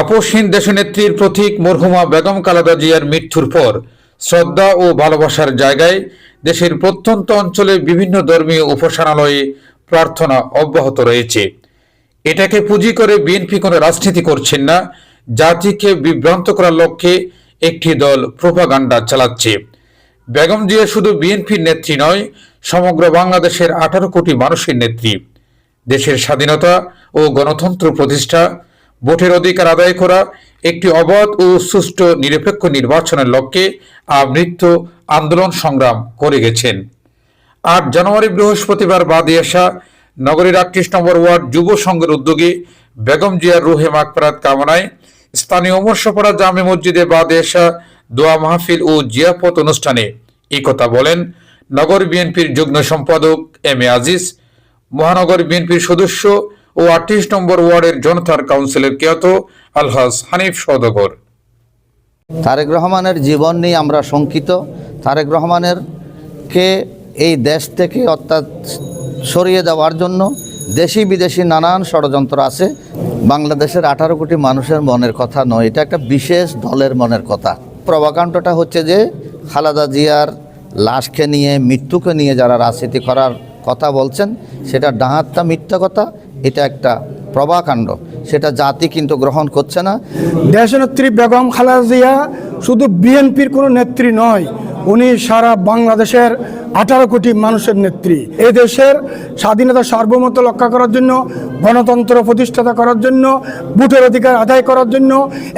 আপসহীন দেশনেত্রীর প্রতীক মরহুমা বেগম কালাদা জিয়ার মৃত্যুর পর শ্রদ্ধা ও ভালোবাসার জায়গায় দেশের প্রত্যন্ত অঞ্চলে বিভিন্ন ধর্মীয় উপাসনালয়ে প্রার্থনা অব্যাহত রয়েছে। এটাকে পুঁজি করে বিএনপি কোনো রাজনীতি করছেন না, জাতিকে বিভ্রান্ত করার লক্ষ্যে একটি দল প্রোপাগান্ডা চালাচ্ছে। বেগম জিয়া শুধু বিএনপির নেত্রী নয়, সমগ্র বাংলাদেশের আঠারো কোটি মানুষের নেত্রী। দেশের স্বাধীনতা ও গণতন্ত্র প্রতিষ্ঠা ভোটের অধিকার আদায় করা একটি অবাধ ও সুষ্ঠু নিরপেক্ষ নির্বাচনের লক্ষ্যে আমৃত্যু আন্দোলন সংগ্রাম করে গেছেন। আট জানুয়ারি বৃহস্পতিবার বাদে আসা নগরীর আটত্রিশ নম্বর ওয়ার্ড যুব সংঘের উদ্যোগে বেগম জিয়ার রুহে মাকফরাত কামনায় স্থানীয় অমরসপড়া জামে মসজিদে বাদে আসা দোয়া মাহফিল ও জিয়াপত অনুষ্ঠানে এই কথা বলেন নগর বিএনপির যুগ্ম সম্পাদক এম এ আজিজ, মহানগর বিএনপির সদস্য ও আটত্রিশ নম্বর ওয়ার্ডের জনতার কাউন্সিলর কেয়ত আলহাজ হানিফ সওদাগর। তারেক রহমানের জীবন নিয়ে আমরা শঙ্কিত। তারেক রহমানের কে এই দেশ থেকে অর্থাৎ সরিয়ে দেওয়ার জন্য দেশি বিদেশি নানান ষড়যন্ত্র আছে। বাংলাদেশের আঠারো কোটি মানুষের মনের কথা নয়, এটা একটা বিশেষ দলের মনের কথা। প্রবাকাণ্ডটা হচ্ছে যে খালাদা জিয়ার লাশকে নিয়ে, মৃত্যুকে নিয়ে যারা রাজনীতি করার কথা বলছেন, সেটা ডাহাতটা মিথ্যা কথা। এটা একটা প্রভাকাণ্ড। সেটা জাতি কিন্তু গ্রহণ করছে না। দেশনেত্রী বেগম খালাজিয়া শুধু বিএনপির কোনো নেত্রী নয়, উনি সারা বাংলাদেশের আঠারো কোটি মানুষের নেত্রী। এ দেশের স্বাধীনতা সার্বভৌমত্ব রক্ষা করার জন্য গণতন্ত্র প্রতিষ্ঠাতা করার জন্য, ভোটের অধিকার আদায় করার জন্য,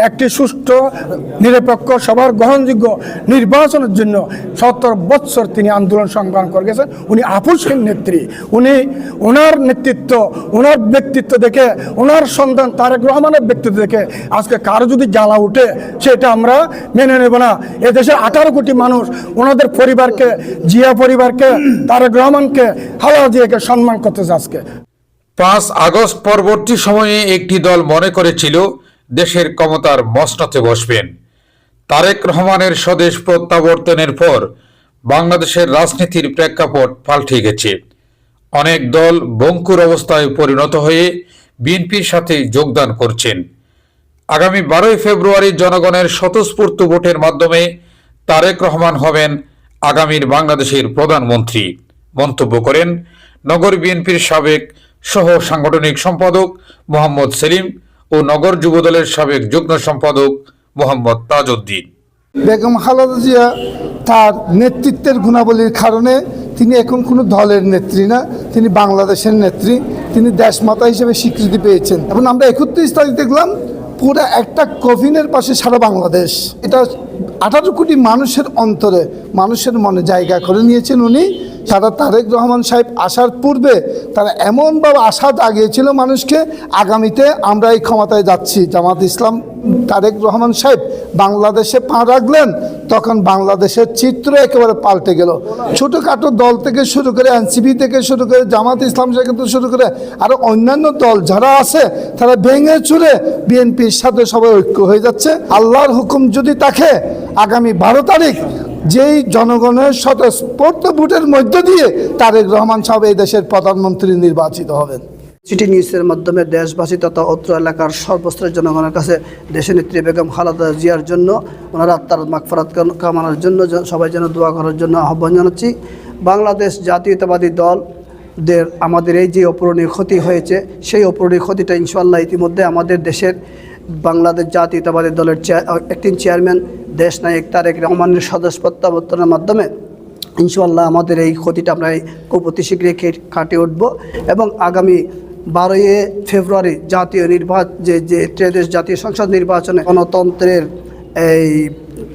একটি সুষ্ঠু, নিরপেক্ষ, সবার গ্রহণযোগ্য নির্বাচনের জন্য সত্তর বৎসর তিনি আন্দোলন সংগ্রাম করে গেছেন। উনি আপুসহীন নেত্রী। উনি ওনার নেতৃত্ব, ওনার ব্যক্তিত্ব দেখে, ওনার সন্তান তারেক রহমানের ব্যক্তিত্ব দেখে আজকে কারও যদি জ্বালা উঠে, সেটা আমরা মেনে নেব না। এদেশের আঠারো কোটি মানুষ, ওনাদের পরিবারকে, জিয়া পরিবারকে, তারেক রহমানকে, হাওয়া জিয়াকে সম্মান করতেছে আজকে। পাঁচ আগস্ট পরবর্তী সময়ে একটি দল মনে করেছিল দেশের ক্ষমতার মসনতে বসবেন। তারেক রহমানের স্বদেশ প্রত্যাবর্তনের পর বাংলাদেশের রাজনীতির প্রেক্ষাপট পাল্টে গেছে। অনেক দল বঙ্কুর অবস্থায় পরিণত হয়ে বিএনপির সাথে যোগদান করছেন। আগামী বারোই ফেব্রুয়ারি জনগণের স্বতঃস্ফূর্ত ভোটের মাধ্যমে তারেক রহমান হবেন আগামীর বাংলাদেশের প্রধানমন্ত্রী। মন্তব্য করেন নগর বিএনপির সাবেক সহ সাংগঠনিক সম্পাদক মোহাম্মদ সেলিম ও নগর যুবদলের সাবেক যুগ্ম সম্পাদক মোহাম্মদ তাজউদ্দিন। বেগম খালেদা জিয়া তার নেতৃত্বের গুণাবলীর কারণে তিনি এখন কোনো দলের নেত্রী না, তিনি বাংলাদেশের নেত্রী, তিনি দেশমাতা হিসেবে স্বীকৃতি পেয়েছেন। এবং আমরা একত্রিশ তারিখ দেখলাম, পুরো একটা কফিনের পাশে সারা বাংলাদেশ। এটা আঠারো কোটি মানুষের অন্তরে, মানুষের মনে জায়গা করে নিয়েছেন উনি। সারা তারেক রহমান সাহেব আসার পূর্বে তারা এমনভাবে আশা জাগিয়েছিল মানুষকে, আগামীতে আমরা এই ক্ষমতায় যাচ্ছি। জামাত ইসলাম তারেক রহমান সাহেব বাংলাদেশে পা রাখলেন, তখন বাংলাদেশের চিত্র একেবারে পাল্টে গেল। ছোটোখাটো দল থেকে শুরু করে এনসিপি থেকে শুরু করে জামাত ইসলাম থেকে শুরু করে আরও অন্যান্য দল যারা আছে, তারা ভেঙে চুরে বিএনপির সাথে সবাই ঐক্য হয়ে যাচ্ছে। আল্লাহর হুকুম যদি থাকে আগামী বারো তারিখ যেই জনগণের স্বতঃস্ফূর্ত ভোটের মধ্য দিয়ে তারেক রহমান সাহেব এই দেশের প্রধানমন্ত্রী নির্বাচিত হবেন। সিটি নিউজের মাধ্যমে দেশবাসী তথা অত্র এলাকার সর্বস্তরের জনগণের কাছে দেশনেত্রী বেগম খালেদা জিয়ার জন্য, ওনার আত্মার মাগফরাত কাম- কামানোর জন্য সবাই যেন দোয়া করার জন্য আহ্বান জানাচ্ছি। বাংলাদেশ জাতীয়তাবাদী দল দের আমাদের এই যে অপূরণীয় ক্ষতি হয়েছে, সেই অপূরণীয় ক্ষতিটা ইনশাল্লাহ ইতিমধ্যে আমাদের দেশের বাংলাদেশ জাতীয়তাবাদী দলের একদিন চেয়ারম্যান, দেশ নায়ক তারেক রহমানের সদস্য প্রত্যাবর্তনের মাধ্যমে ইনশাল্লাহ আমাদের এই ক্ষতিটা আমরা খুব অতি শীঘ্রই কাটিয়ে উঠব এবং আগামী বারোই ফেব্রুয়ারি জাতীয় নির্বাচন যে যে ত্রয়োদশ জাতীয় সংসদ নির্বাচনে গণতন্ত্রের এই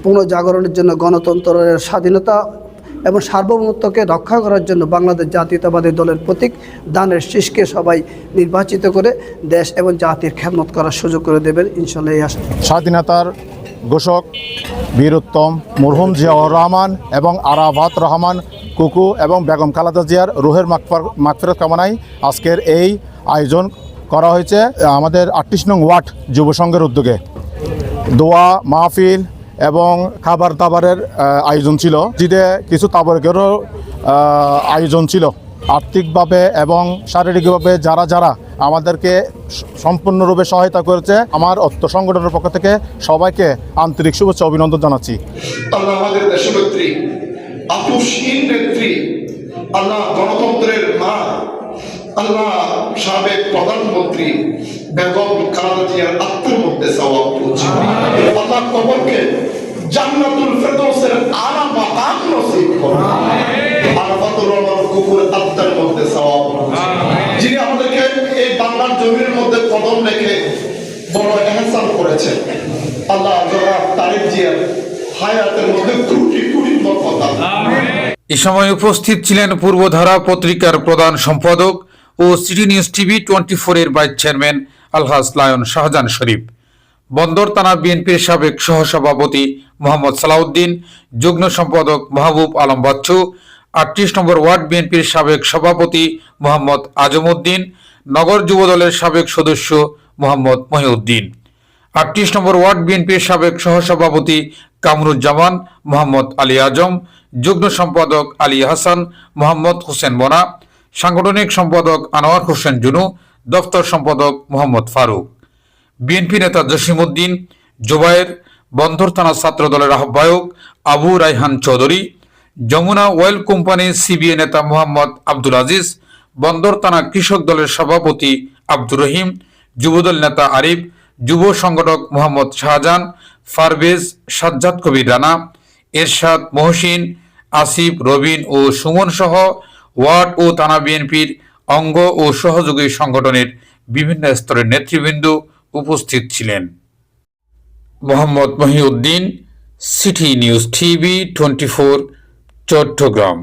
পুনর্জাগরণের জন্য গণতন্ত্রের স্বাধীনতা এবং সার্বভৌমত্বকে রক্ষা করার জন্য বাংলাদেশ জাতীয়তাবাদী দলের প্রতীক দানের শীষকে সবাই নির্বাচিত করে দেশ এবং জাতির খেদমত করার সুযোগ করে দেবেন, ইনশাল্লাহ স্বাধীনতার ঘোষক বীরোত্তম মরহুম জিয়াউর রহমান এবং আরাফাত রহমান, কুকু এবং বেগম খালেদা জিয়ার রুহের মাকফার মাকফিরত কামনায় আজকের এই আয়োজন করা হয়েছে। আমাদের আটত্রিশ নং ওয়ার্ড যুব সংঘের উদ্যোগে। দোয়া মাহফিল এবং খাবার দাবারের আয়োজন ছিল। জিদে কিছু তাবরকেরও আয়োজন ছিল। আর্থিকভাবে এবং শারীরিকভাবে যারা যারা আমাদেরকে সম্পূর্ণরূপে সহায়তা করেছে, আমার অর্থ সংগঠনের পক্ষ থেকে সবাইকে আন্তরিক শুভেচ্ছা অভিনন্দন জানাচ্ছি। আল্লাহ আমাদের আল্লাহ গণতন্ত্রের মা আল্লাহ সাবেক প্রধানমন্ত্রী বেগম খালেদা জিয়ার আত্মার মধ্যে সওয়াব আল্লাহ কবরকে জান্নাতুল ফেরদৌসের আলা মাকাম নসিব করুন। আরাফাতুর রহমান কুকুর আত্মার মধ্যে সওয়াব যিনি আমাদেরকে এই বাংলার জমির মধ্যে কদম রেখে বড় এহসান করেছেন আল্লাহ জনাব তারিক জিয়ার হায়াতের মধ্যে কোটি কোটি বরকত এ সময় উপস্থিত ছিলেন পূর্বধারা পত্রিকার প্রধান সম্পাদক ও সিটি নিউজ টিভি টোয়েন্টি ফোরের ভাইস চেয়ারম্যান আলহাজ লায়ন শাহজাহান শরীফ। বন্দর থানা বিএনপির সাবেক সহসভাপতি মোহাম্মদ সালাউদ্দিন, যুগ্ম সম্পাদক মাহবুব আলম বাচ্চু, আটত্রিশ নম্বর ওয়ার্ড বিএনপির সাবেক সভাপতি মোহাম্মদ আজমউদ্দিন নগর যুবদলের সাবেক সদস্য মোহাম্মদ মহিউদ্দিন। আটত্রিশ নম্বর ওয়ার্ড বিএনপির সাবেক সহসভাপতি কামরুজ্জামান, মোহাম্মদ আলী আজম, যুগ্ম সম্পাদক আলী হাসান, মোহাম্মদ হোসেন মোনা সাংগঠনিক সম্পাদক আনোয়ার হোসেন জুনু, দফতর সম্পাদক মোহাম্মদ ফারুক। বিএনপি নেতা জসিমউদ্দিন জোবায়ের বন্দর থানা ছাত্র দলের আহ্বায়ক Abu Raihan Chowdhury, Jamuna oil company CBA নেতা মোহাম্মদ আব্দুল আজিজ, বন্দর থানা কৃষক দলের সভাপতি আব্দুর রহিম, যুবদল নেতা আরিফ, যুব সংগঠক মোহাম্মদ শাহজাহান ফারভেজ সাজ্জাদ কবির রানা, এরশাদ মহসিন, আসিফ, রবিন ও সুমন সহ ওয়ার্ড ও থানা বিএনপির অঙ্গ ও সহযোগী সংগঠনের বিভিন্ন স্তরের নেতৃবৃন্দ উপস্থিত ছিলেন। Mohammad Mohiuddin, city news TV, twenty Chattogram.